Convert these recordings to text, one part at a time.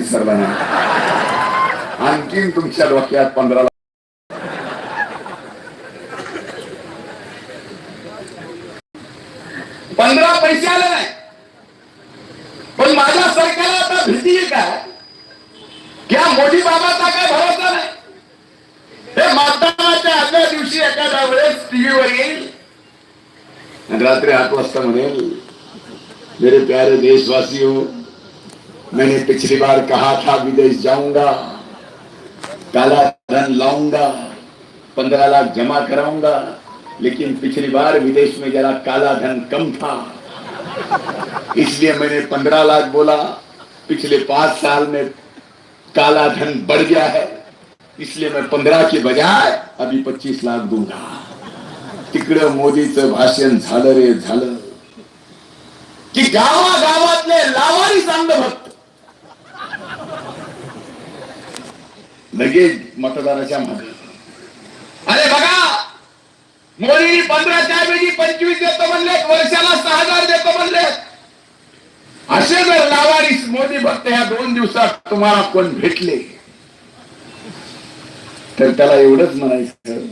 विसरला नाही आणखीन तुमच्या डोक्यात पंधरा पंधरा पैसे आले नाही पण माझ्या सरकारला आता भीती आहे काय क्या मोठी बाबाचा काय भरोसा नाही? हे मतदानाच्या आदल्या दिवशी एखाद्या वेळेस टीव्हीवर येईल. रात्री आठ वाजता म्हणेल मेरे प्यारे देशवासी हो मैंने पिछली बार कहा था, विदेश जाऊँगा काला धन लाऊँगा, पंद्रह लाख जमा कराऊँगा, लेकिन पिछली बार विदेश में जरा काला धन कम था। इसलिए मैंने पंद्रह लाख बोला, पिछले पाँच साल में काला धन बढ़ गया है, इसलिए मैं पंद्रह के बजाय अभी पच्चीस लाख दूँगा। तिकडं मोदीचं भाषण झालं रे झालं। की गावागावातले लावारी चांगलं भक्त लगेच मतदाराच्या मागे. अरे बघा मोदी पंधराच्या ऐवजी पंचवीस देतो म्हणले वर्षाला सहा हजार देतो म्हणले. असे जर लावारीस मोदी भक्त ह्या दोन दिवसात तुम्हाला कोण भेटले? तर त्याला एवढंच म्हणायचं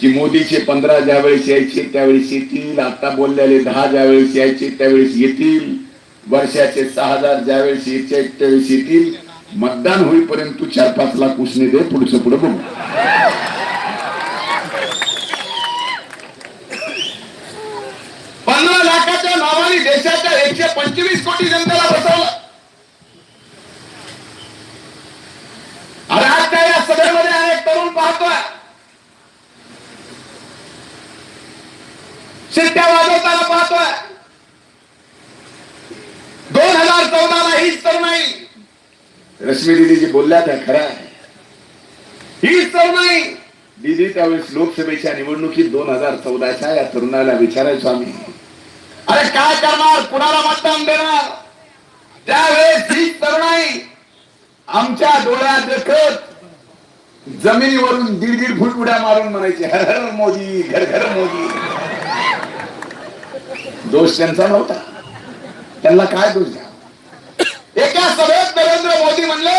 की मोदीचे पंधरा ज्यावेळेस यायचे त्यावेळेस येतील. आता बोललेले दहा ज्यावेळेस यायचे त्यावेळेस येतील. वर्षाचे सहा हजार ज्यावेळेस यायचे त्यावेळेस येतील. मतदान होईपर्यंत तू चार पाच लाख उसने दे पुढचं पुढे बघू. पंधरा लाखाच्या नावाने देशाच्या एकशे पंचवीस कोटी जनतेला बसवलं. अरे आज काय या सभेमध्ये अनेक तरुण पाहतोय. शिट्ट्या वाजवताना पाहतोय दोन हजार चौदाला हीच तरुणाई रश्मी दिदीजी बोलल्या त्या खऱ्या आहे. हीच तरुणाई दिदी त्यावेळेस लोकसभेच्या निवडणुकीत दोन हजार चौदाच्या या तरुणाला विचारायचो आम्ही. अरे काय करणार? कुणाला मतदान देणार? त्यावेळेस हीच तरुणाई आमच्या डोळ्यात देखत जमिनीवरून दीड दीड फूट उड्या मारून म्हणायचे हर हर मोदी घर घर मोदी. दोष त्यांचा नव्हता. त्यांना काय दोष द्या? एका सभेत नरेंद्र मोदी म्हणले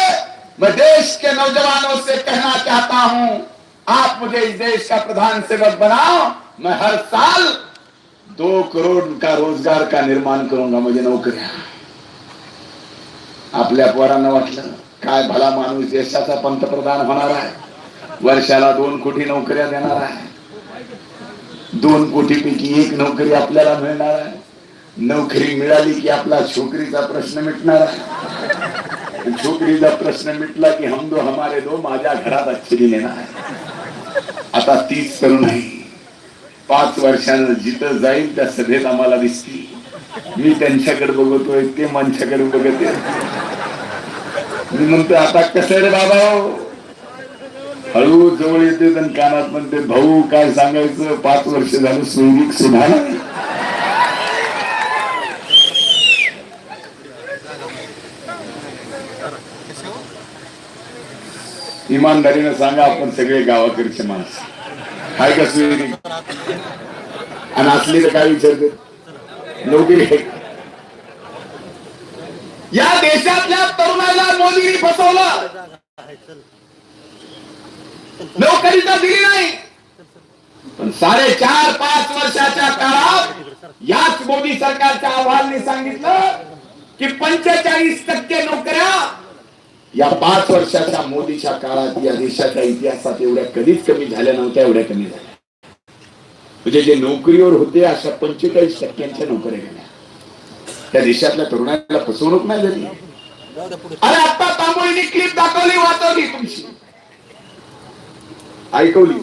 मैं देश के नौजवानों से कहना चाहता हूँ, आप मुझे इस देश का प्रधान सेवक बनाओ। मैं हर साल दो करोड़ का रोज़गार का निर्माण करूँगा, मुझे नौकऱ्या आपल्या पोरांना वाटलं काय भला माणूस देशाचा पंतप्रधान होणार आहे वर्षाला दोन कोटी नोकऱ्या देणार आहे दोन कोटी पैकी एक नोकरी आपल्याला मिळणार आहे। नोकरी मिळाली की आपला छोकरीचा प्रश्न मिटणार? छोकरीचा प्रश्न मिटला की हम दो हमारे दो माझ्या घरात अच्छी येणार आता तीच करू नाही. पाच वर्षानं जिथं जाईल त्या सभेत आम्हाला दिसतील. मी त्यांच्याकडे बघतोय ते माझ्याकडे बघत. मी म्हणतो आता कसं रे बाबा? हळू जवळ येते आणि कानात म्हणते भाऊ काय सांगायचं? पाच वर्ष झालं सैनिक सुधारणा इमानदारीनं सांगा आपण सगळे गावाकडचे माणसं. हाय का सुविधी आणि असली तर काय विचारते? नोकरी या देशातल्या तरुणाला मोदींनी फसवलं. नोकरी तर दिली नाही. पण साडेचार पाच वर्षाच्या काळात याच मोदी सरकारच्या अहवालने सांगितलं की पंचेचाळीस टक्के नोकऱ्या या पाच वर्षाच्या मोदीच्या काळात या देशाच्या इतिहासात एवढ्या कधीच कमी झाल्या नव्हत्या एवढ्या कमी झाल्या. म्हणजे जे नोकरीवर होते अशा पंचेचाळीस टक्क्यांच्या नोकऱ्या गेल्या. त्या देशातल्या तरुणाला फसवणूक नाही झाली. अरे आता तांबोळीने क्लिप दाखवली वाचवली तुमची. ऐकवली.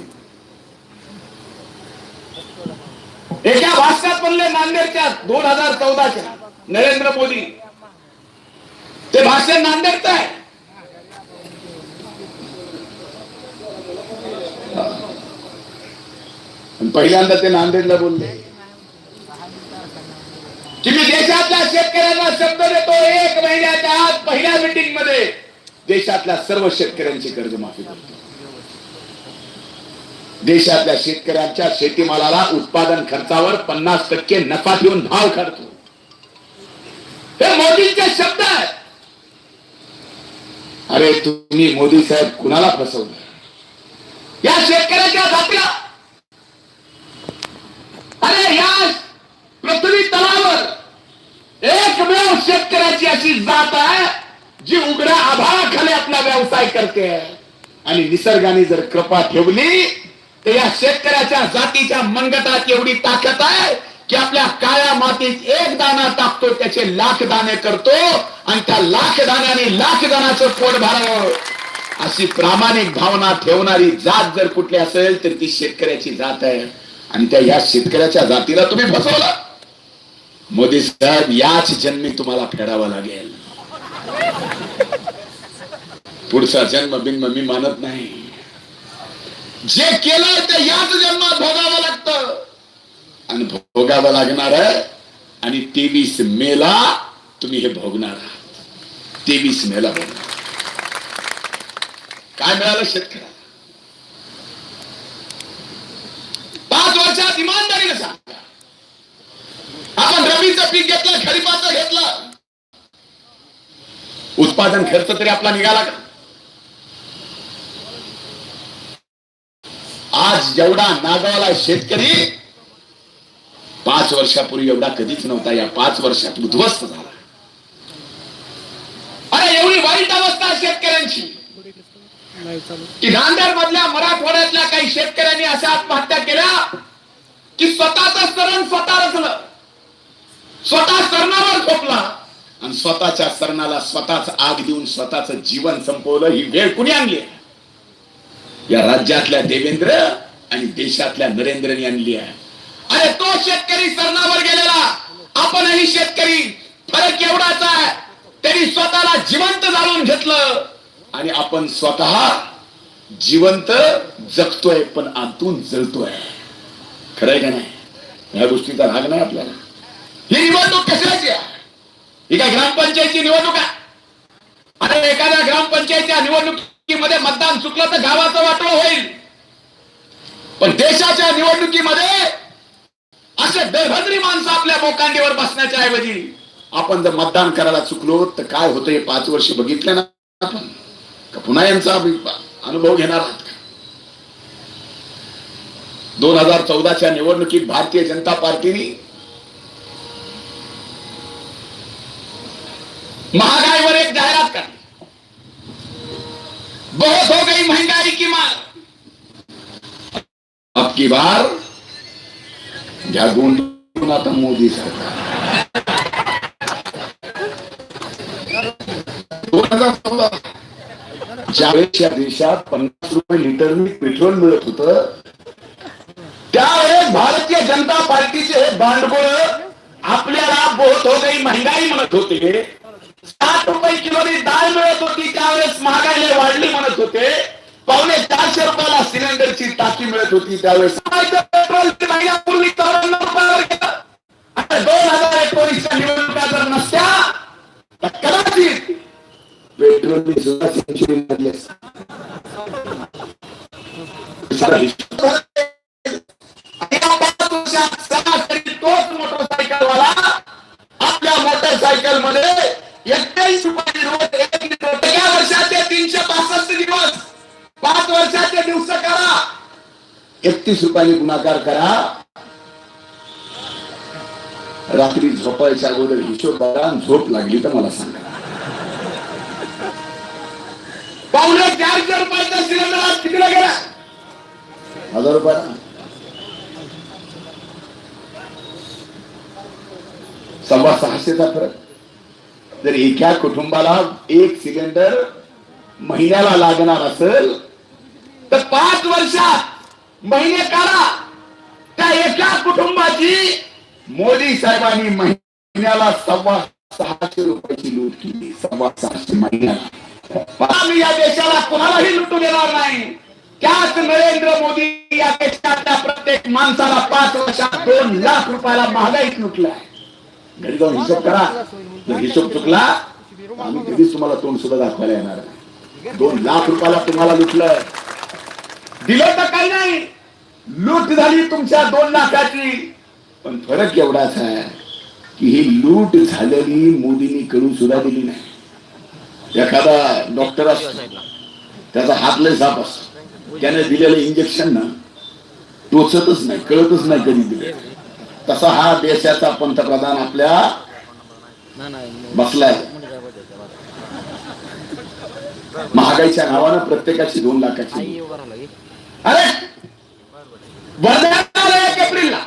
एका भाषणात म्हणले नांदेडच्या दोन हजार चौदाच्या नरेंद्र मोदी. ते भाषण नांदेडचं आहे. आणि पहिल्यांदा ते नांदेडला बोलले. की मी देशातल्या शेतकऱ्यांना शब्द देतो एक महिन्याच्या आत पहिल्या मिटिंगमध्ये देशातल्या सर्व शेतकऱ्यांची कर्जमाफी करतो. देशातल्या शेतकऱ्यांच्या शेतीमालाला उत्पादन खर्चावर पन्नास टक्के नफा देऊन भाव करतो हे मोदींचे शब्द आहेत. अरे तुम्ही मोदी साहेब कुणाला फसवलं? या शेतकऱ्याच्या जातीला अरे या पृथ्वी तलावर एकमेव शेतकऱ्याची अशी जात आहे जी उघड्या आभाळाखाली आपला व्यवसाय करते. आणि निसर्गाने जर कृपा ठेवली तर या शेतकऱ्याच्या जातीच्या मनगटात एवढी ताकद आहे की आपल्या काळ्या मातीत एक दाना टाकतो त्याचे लाख दाणे करतो आणि त्या लाख दाण्याने लाख दानाचं पोट भरावं. अशी प्रामाणिक भावना ठेवणारी जात जर कुठली असेल तर ती शेतकऱ्याची जात आहे. आणि त्या या शेतकऱ्याच्या जातीला तुम्ही फसवला. मोदी साहेब याच जन्मी तुम्हाला फेडावा लागेल. पुढचा जन्म बिन्म मी मानत नाही. जे केलं ते याच जन्मात भोगावं लागतं. आणि भोगावं लागणार आहे आणि तेवीस मेला तुम्ही हे भोगणार आहात. तेवीस मेला भोगणार काय मिळालं शेतकऱ्याला? पाच इमानदारीने सांगा. आपण रबीचं पीक घेतलं खरीपाचं घेतलं. उत्पादन खर्च तरी आपला निघाला का? आज जेवढा नागावाला शेतकरी पाच वर्षापूर्वी एवढा कधीच नव्हता या पाच वर्षात उद्ध्वस्त झाला. अरे एवढी वाईट अवस्था शेतकऱ्यांची. की नांदेड मधल्या मराठवाड्यातल्या काही शेतकऱ्यांनी अशा आत्महत्या केल्या? की स्वतःच सरण स्वतः रचलं. स्वतः सरणावर झोपला. आणि स्वतःच्या सरणाला स्वतःच आग देऊन स्वतःच जीवन संपवलं ही वेळ कुणी आणली? आहे? या राज्यातल्या देवेंद्र आणि देशातल्या नरेंद्रने आणली आहे. अरे तो शेतकरी सरणावर गेलेला. आपणही शेतकरी. फरक एवढाच आहे. त्यांनी स्वतःला जिवंत जाणून घेतलं. आणि आपण स्वतः जिवंत जगतोय पण आतून जळतोय. खरंय का नाही? या गोष्टीचा राग नाही आपल्याला. ही निवडणूक कशाची ही काय ग्रामपंचायतची निवडणूक आहे? आणि एखाद्या ग्रामपंचायतच्या निवडणुकीमध्ये मतदान चुकलं तर गावाचं वाटोळ होईल. पण देशाच्या निवडणुकीमध्ये असे बेभद्री माणसं आपल्या बोकांडीवर बसण्याच्या ऐवजी आपण जर मतदान करायला चुकलो तर काय होतं हे पाच वर्ष बघितलं ना आपण? पुन्हा यांचा अनुभव घेणार आहात? दोन हजार चौदाच्या निवडणुकीत भारतीय जनता पार्टीने महागाईवर एक जाहिरात काढली. बहुत हो गई महंगाई की मार. अब की बार ज्या गुंतवून आता मोदी सरकार? दोन हजार चौदा ज्यावेळेस या देशात पन्नास रुपये लिटरने पेट्रोल मिळत होतं त्यावेळेस भारतीय जनता पार्टीचे हे आपल्याला बहुत हो गई महंगाई म्हणत होते. सात रुपये किलोनी डाळ मिळत होती त्यावेळेस महागाई वाढली म्हणत होते. पावणे चारशे रुपयाला सिलेंडरची टाकी मिळत होती त्यावेळेस. पेट्रोलची महिन्यापूर्वी चौऱ्याण्णव रुपयावर गेलं. आता दोन हजार एकोणीसच्या निवडणुका जर नसत्या तर कदाचित पेट्रोल सुद्धा सेंचुरी लागली एकतीस रुपयाने गुणाकार करा. रात्री झोपायच्या अगोदर हिशोब बघा झोप लागली तर मला सांगा. पावणे चारशे रुपयाचा सिलेंडर आज कितीला गेला. हजार रुपया सव्वा सहाशेचा फरक. जर एका कुटुंबाला एक सिलेंडर महिन्याला लागणार असेल तर पाच वर्षात महिने काढा. त्या एका कुटुंबाची मोदी साहेबांनी महिन्याला सव्वा सहाशे रुपयाची लूट केली. सव्वा सहाशे महिन्याला. आम्ही या देशाला कोणालाही लुटू देणार नाही. त्याच नरेंद्र मोदी या देशातल्या प्रत्येक माणसाला पाच वर्षात दोन लाख रुपयाला महागाईत लुटलाय. घरी जाऊन हिशोब करा. जर हिशोब चुकला आम्ही कधीच तुम्हाला तोंड सुद्धा दाखवायला येणार नाही. दोन लाख रुपयाला तुम्हाला लुटलं दिलं तर काही नाही. लूट झाली तुमच्या दोन लाखाची. पण फरक एवढाच आहे की ही लूट झालेली मोदींनी करून सुद्धा दिली नाही. एखादा डॉक्टर असतो त्याचा हात लय साफ असतो. त्याने दिलेलं इंजेक्शन ना टोचतच नाही कळतच नाही कधी दिले. तसा हा देशाचा पंतप्रधान आपल्या बसलाय. महागाईच्या नावानं प्रत्येकाची दोन लाखाची. अरे! आलं एक एप्रिलला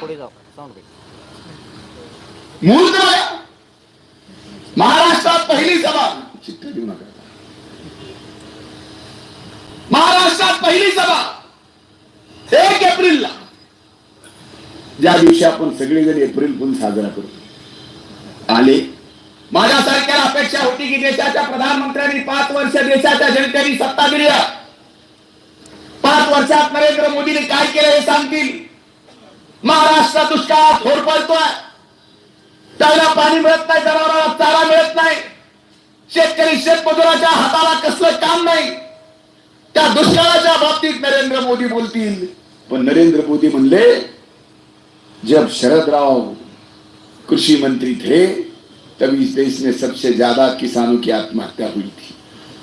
मुहूर्त. महाराष्ट्रात पहिली सभा. चिठ्ठी देऊ नका. महाराष्ट्रात पहिली सभा. एक एप्रिलला. ज्या दिवशी आपण सगळेजण एप्रिल फुल साजरा करतो. आले. माझ्यासारख्या अपेक्षा होती की देशाच्या प्रधानमंत्र्यांनी पाच वर्ष देशाच्या जनतेने सत्ता दिली. पाच वर्षात नरेंद्र मोदींनी काय केलं हे सांगतील? महाराष्ट्रात दुष्काळात होरपडतोय त्याला पाणी मिळत नाही जनावरांना चारा मिळत नाही. शेतकरी शेतमजुराच्या हाताला कसलं काम नाही. त्या दुष्काळाच्या बाबतीत नरेंद्र मोदी बोलतील. पण नरेंद्र मोदी म्हणले जब शरदराव कृषी कृषी मंत्री थे तभी इस देश में सबसे ज्यादा किसानों की आत्महत्या हुई थी.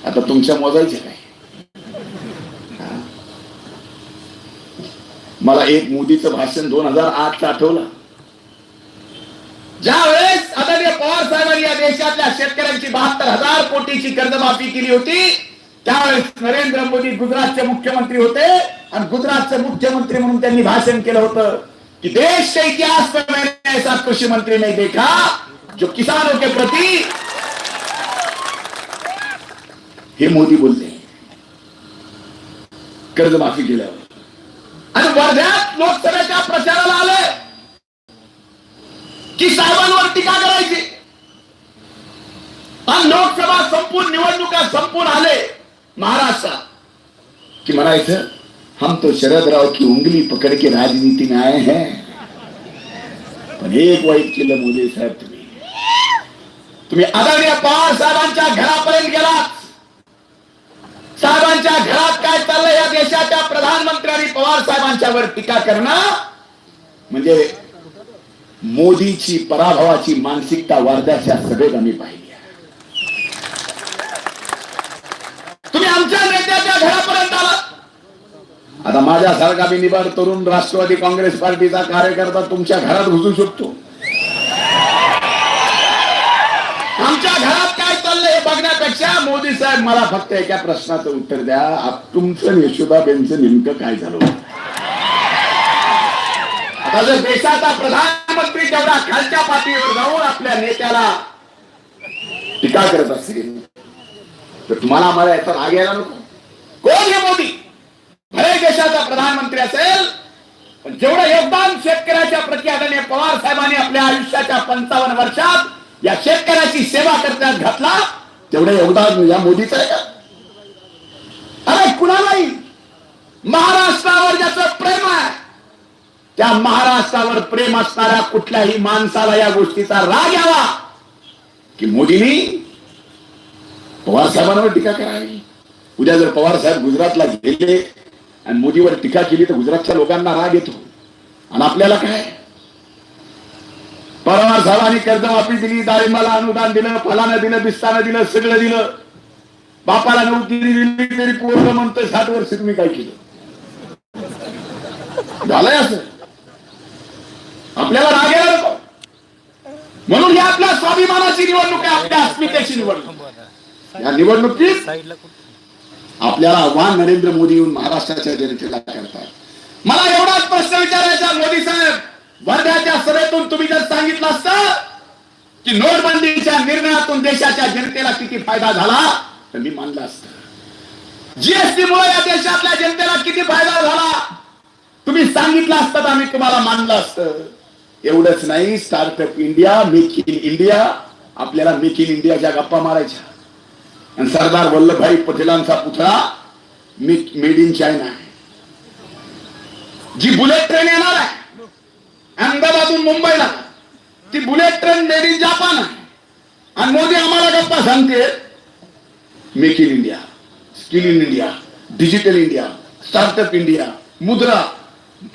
आता तुमच्या मोजायचे काय मला एक मोदीचं भाषण दोन हजार आठ आठवलं. ज्या वेळेस आदरणीय पवार साहेबांनी या देशातल्या शेतकऱ्यांची बहात्तर हजार कोटीची कर्जमाफी केली होती त्यावेळेस नरेंद्र मोदी गुजरातचे मुख्यमंत्री होते आणि गुजरातचे मुख्यमंत्री म्हणून त्यांनी भाषण केलं होतं कि देश के इतिहास में मैंने ऐसा कृषी मंत्री नहीं देखा जो किसानों के प्रति हे मोदी बोलते कर्जमाफी केल्यावर. आणि वर्ध्यात लोकसभेच्या प्रचाराला आले की साहेबांवर टीका करायची? आणि लोकसभा संपून निवडणुका संपून आले. महाराष्ट्रात की म्हणायचं हम तो शरद राव की उंगली पकड़ के राजनीति में आए हैं. पण एक वाईट केलं मोदी साहेब तुम्ही. तुम्ही आदरणीय पवार साहेबांच्या घरापर्यंत गेलात. साहेबांच्या घरात काय चाललंय? या देशाच्या प्रधानमंत्र्यांनी पवार साहेबांच्या वर टीका करणं म्हणजे मोदीची पराभवाची मानसिकता वर्ध्याच्या सभेत आम्ही पाहिली आहे. तुम्ही आमच्या नेत्याच्या घरापर्यंत आला. आता माझ्यासारखा मी निवड तरुण राष्ट्रवादी काँग्रेस पार्टीचा कार्यकर्ता तुमच्या घरात घुसू शकतो आमच्या घरात काय चाललंय हे बघण्यापेक्षा मोदी साहेब मला फक्त एका प्रश्नाचं उत्तर द्या. तुमचं यशोदाबेनचं नेमकं काय झालं आता जर देशाचा प्रधानमंत्री तेवढा खालच्या पातळीवर जाऊन आपल्या नेत्याला टीका करत असेल तर तुम्हाला आम्हाला याचा राग यायला नको. कोण हे मोदी? भले देशाचा प्रधानमंत्री असेल पण जेवढं योगदान शेतकऱ्याच्या प्रति आदरणीय पवार साहेबांनी आपल्या आयुष्याच्या पंचावन्न वर्षात या शेतकऱ्याची सेवा करण्यात घातला तेवढं योगदान या मोदीचं आहे का? अरे कुणालाही महाराष्ट्रावर ज्याचं प्रेम आहे त्या महाराष्ट्रावर प्रेम असणाऱ्या कुठल्याही माणसाला या गोष्टीचा राग यावा की मोदींनी पवार साहेबांवर टीका करावी. उद्या जर पवार साहेब गुजरातला गेले आणि मोदीवर टीका केली तर गुजरातच्या लोकांना राग येतो. आणि आपल्याला काय? पवार साहेबांनी कर्जमाफी दिली डाळिंबाला अनुदान दिलं फलानं दिलं बिस्तानं दिलं सगळं दिलं. बापाला नोकरी दिली तरी पोरं म्हणतोय साठ वर्ष तुम्ही काय केलं? झालंय असं. आपल्याला राग येणार म्हणून ही आपल्या स्वाभिमानाची निवडणूक आहे आपल्या अस्मितेची निवडणूक. या निवडणुकीत आपल्याला आव्हान नरेंद्र मोदी येऊन महाराष्ट्राच्या जनतेला करतात. मला एवढाच प्रश्न विचारायचा मोदी साहेब. वर्ध्याच्या सभेतून तुम्ही जर सांगितलं असतं की नोटबंदीच्या निर्णयातून देशाच्या जनतेला किती फायदा झाला तर मी मानलं असत. जीएसटी मुळे या देशातल्या जनतेला किती फायदा झाला? तुम्ही सांगितलं असतं तर आम्ही तुम्हाला मानलं असतं. एवढंच नाही startup India make in India आपल्याला मेक इन इंडियाच्या गप्पा मारायच्या. आणि सरदार वल्लभभाई पटेलांचा पुतळा मेक मेड इन चायना आहे. जी बुलेट ट्रेन येणार आहे अहमदाबादून मुंबईला. ती bullet train made in Japan आणि मोदी आम्हाला गप्पा सांगते make in India skill in India digital India startup India Mudra.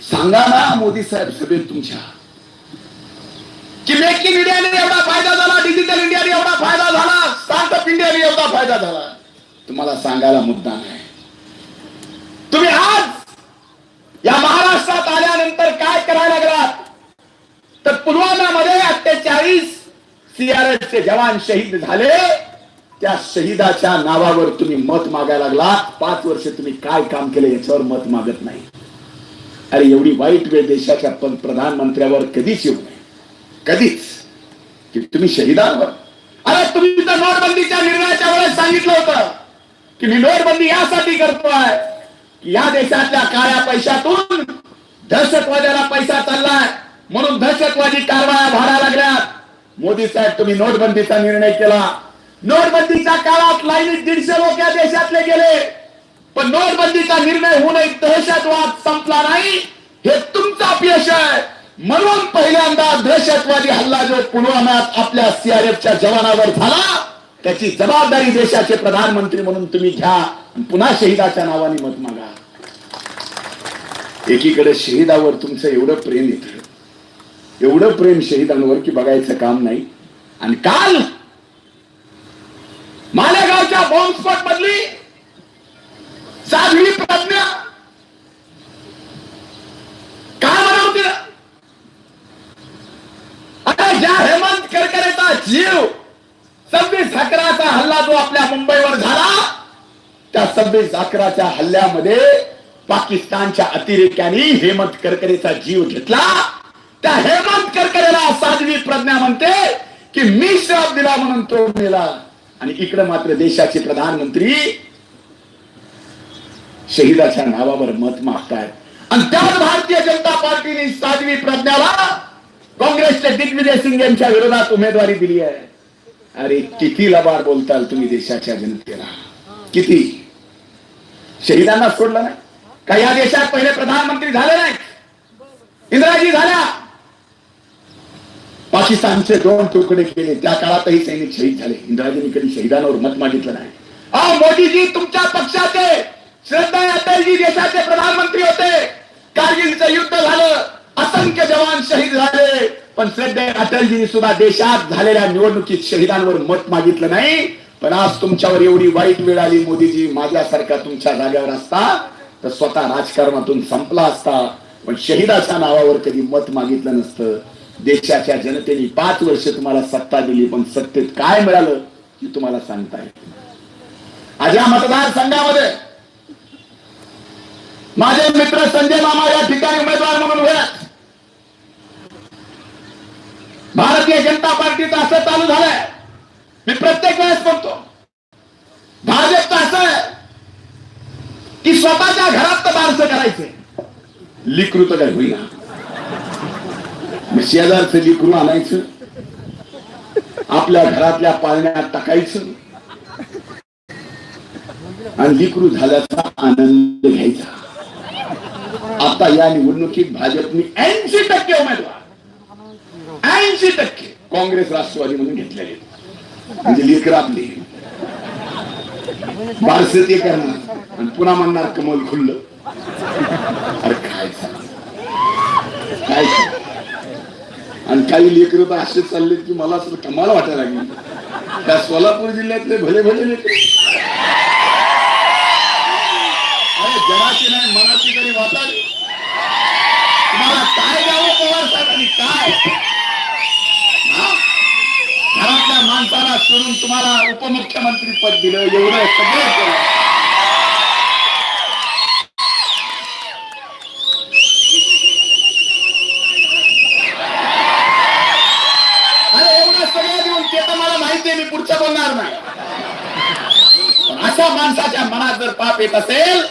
सांगा ना मोदी साहेब सभेत तुमच्या. की मेक इन इंडियाने एवढा फायदा झाला डिजिटल इंडियाने एवढा फायदा झाला स्टार्टअप इंडियाने एवढा फायदा झाला. तुम्हाला सांगायला मुद्दा नाही. तुम्ही आज या महाराष्ट्रात आल्यानंतर काय करायला लागलात? तर पुलवामामध्ये अठ्ठेचाळीस सीआरएसचे जवान शहीद झाले. त्या शहीदाच्या नावावर तुम्ही मत मागायला लागला. पाच वर्ष तुम्ही काय काम केलं याच्यावर मत मागत नाही. अरे एवढी वाईट वेळ देशाच्या पण प्रधानमंत्र्यावर कधीच येऊ नये. कधीच. की तुम्ही शहीदांवर. अरे तुम्ही तर नोटबंदीच्या निर्णयाच्या वेळेस सांगितलं होतं की मी नोटबंदी यासाठी करतोय. की या देशातल्या काळ्या पैशातून दहशतवाद्याला पैसा चाललाय. म्हणून दहशतवादी कारवाया भाडा लागल्यात. मोदी साहेब तुम्ही नोटबंदीचा निर्णय केला. नोटबंदीच्या काळात लाईनीत दीडशे लोक या देशातले गेले. पण नोटबंदीचा निर्णय होऊनही दहशतवाद संपला नाही. हे तुमचं अपयश आहे. म्हणून पहिल्यांदा दहशतवादी हल्ला जो पुलवाम्यात आपल्या सीआरएफच्या जवानावर झाला त्याची जबाबदारी देशाचे प्रधानमंत्री म्हणून तुम्ही घ्या. पुन्हा शहीदाच्या नावाने मत मागा. एकीकडे शहीदावर तुमचं एवढं प्रेम येतं. एवढं प्रेम शहीदांवर की बघायचं काम नाही. आणि काल मालेगावच्या बॉम्बस्फोट मधली साधवी प्रज्ञा काय म्हणत आता ज्या हेमंत करकरेचा जीव सव्वीस अकराचा हल्ला जो आपल्या मुंबईवर झाला त्या सव्वीस अकराच्या हल्ल्यामध्ये पाकिस्तानच्या अतिरेक्यांनी हेमंत करकरेचा जीव घेतला. त्या हेमंत करकरेला साध्वी प्रज्ञा म्हणते की मी श्राप दिला म्हणून तो मेला. आणि इकडे मात्र देशाचे प्रधानमंत्री शहीदाच्या नावावर मत मागतायत आणि त्याच भारतीय जनता पार्टीने साध्वी प्रज्ञाला काँग्रेसच्या दिग्विजय सिंग यांच्या विरोधात उमेदवारी दिली आहे. अरे किती लबाड बोलताल तुम्ही देशाच्या जनतेला. किती? शहीदांना सोडलं नाही. का या देशात पहिले प्रधानमंत्री झाले नाही इंदिराजी झाल्या. पाकिस्तानचे दोन तुकडे केले. त्या काळातही सैनिक शहीद झाले. इंदिराजींनी कधी शहीदांवर मत मागितलं नाही. अहो मोदीजी तुमच्या पक्षाचे श्रद्धा अटलजी देशाचे प्रधानमंत्री होते. कारगिलचं युद्ध झालं. असंख्य जवान शहीद झाले. पण श्रद्धे अटलजी सुद्धा देशात झालेल्या निवडणुकीत शहीदांवर मत मागितलं नाही. पण आज तुमच्यावर एवढी वाईट वेळ आली मोदीजी. माझ्यासारखा तुमच्या जागेवर असता तर स्वतः राजकारणातून संपला असता. पण शहीदाच्या नावावर कधी मत मागितलं नसतं. देशाच्या जनतेने पाच वर्ष तुम्हाला सत्ता दिली पण सत्तेत काय मिळालं हे तुम्हाला सांगता येत आज या मतदारसंघामध्ये माझे मित्र संजय मामा या ठिकाणी उमेदवार म्हणून उभे भारतीय जनता पार्टीचं असं चालू झालंय. मी प्रत्येक वेळेस म्हणतो भाजपचं असं आहे की स्वतःच्या घरात तर बारसं करायचंय. लिकृत काय होईना. शेजारचं लिकरू आणायचं. आपल्या घरातल्या पाळण्यात टाकायचं. आणि लिकरू झाल्याचा आनंद घ्यायचा. आता या निवडणुकीत भाजपने ऐंशी टक्के उमेदवार. ऐंशी टक्के काँग्रेस राष्ट्रवादी म्हणून घेतलेले. म्हणजे लेकर आपले. बारसे ते करणार. आणि पुन्हा म्हणणार कमल खुल्ल. अरे काय काय आणि काही लेकर तर असे चालले की मला असं कमाल वाटायला लागली. त्या सोलापूर जिल्ह्यातले भले भले लेकर. अरे जनाची नाही मनाची तरी वाटावी तुम्हाला काय द्यावं पवार साहेबांनी काय? हा? घरातल्या माणसाला सोडून तुम्हाला उपमुख्यमंत्री पद दिलं एवढं सगळं केलं अरे एवढं सगळं देऊन ते तर मला माहिती आहे मी पुढचं बोलणार नाही पण अशा माणसाच्या मनात जर पाप येत असेल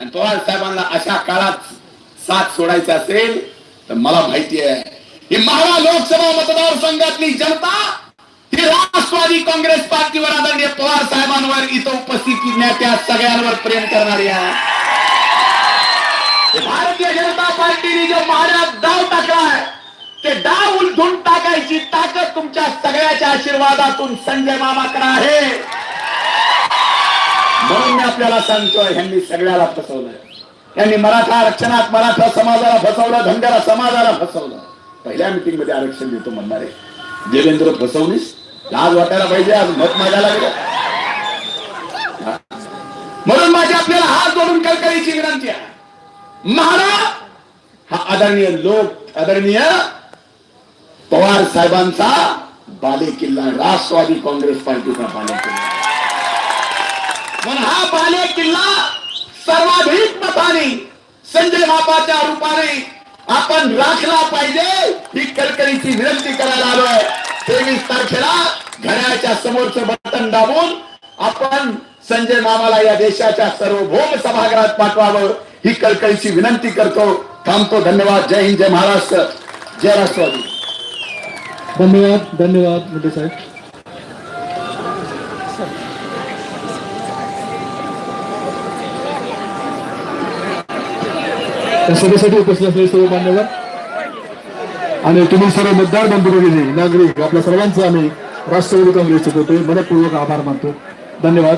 आणि पवार साहेबांना अशा काळात साथ सोडायचा असेल तर मला माहिती आहे ही महारा लोकसभा मतदारसंघातली जनता ही राष्ट्रवादी काँग्रेस पार्टीवर आदरणीय पवार साहेबांवर इथं उपस्थित नेत्या सगळ्यांवर प्रेम करणारी आहे. भारतीय जनता पार्टीने जो महाराज डाव टाकलाय ते डाव उलटून टाकायची ताकद तुमच्या सगळ्याच्या आशीर्वादातून संजय मामाकडे आहे. म्हणून मी आपल्याला सांगतोय ह्यांनी सगळ्याला फसवलंय. यांनी मराठा आरक्षणात मराठा समाजाला फसवलं धनगरा समाजाला फसवलं. पहिल्या मिटिंगमध्ये आरक्षण देतो म्हणणारे देवेंद्र फसवणीस आज वाटायला पाहिजे आज मत मागायला गेलं म्हणून माझी आपल्याला हात जोडून कळकळीची विनंती आहे. महाराज हा आदरणीय लोक आदरणीय पवार साहेबांचा बाले किल्ला राष्ट्रवादी काँग्रेस पार्टीचा बाले किल्ला पण हा बाले किल्ला सर्वाधिक मताने संजय बाबाच्या रूपाने आपण राखला पाहिजे ही कळकळीची विनंती करायला आलोय. तेवीस तारखेला घराच्या समोरचं बटन दाबून आपण संजय मामाला या देशाच्या सर्वभौम सभागृहात पाठवावं ही कळकळीची विनंती करतो. थांबतो धन्यवाद. जय हिंद जय महाराष्ट्र. जय राष्ट्रवादी. धन्यवाद धन्यवाद मोठे साहेब. या सभेसाठी उपस्थित असलेले सर्व मान्यवर आणि तुम्ही सर्व मतदार बंधू भगिनी नागरिक आपल्या सर्वांचे आम्ही राष्ट्रवादी काँग्रेसचे होते मनपूर्वक आभार मानतो. धन्यवाद.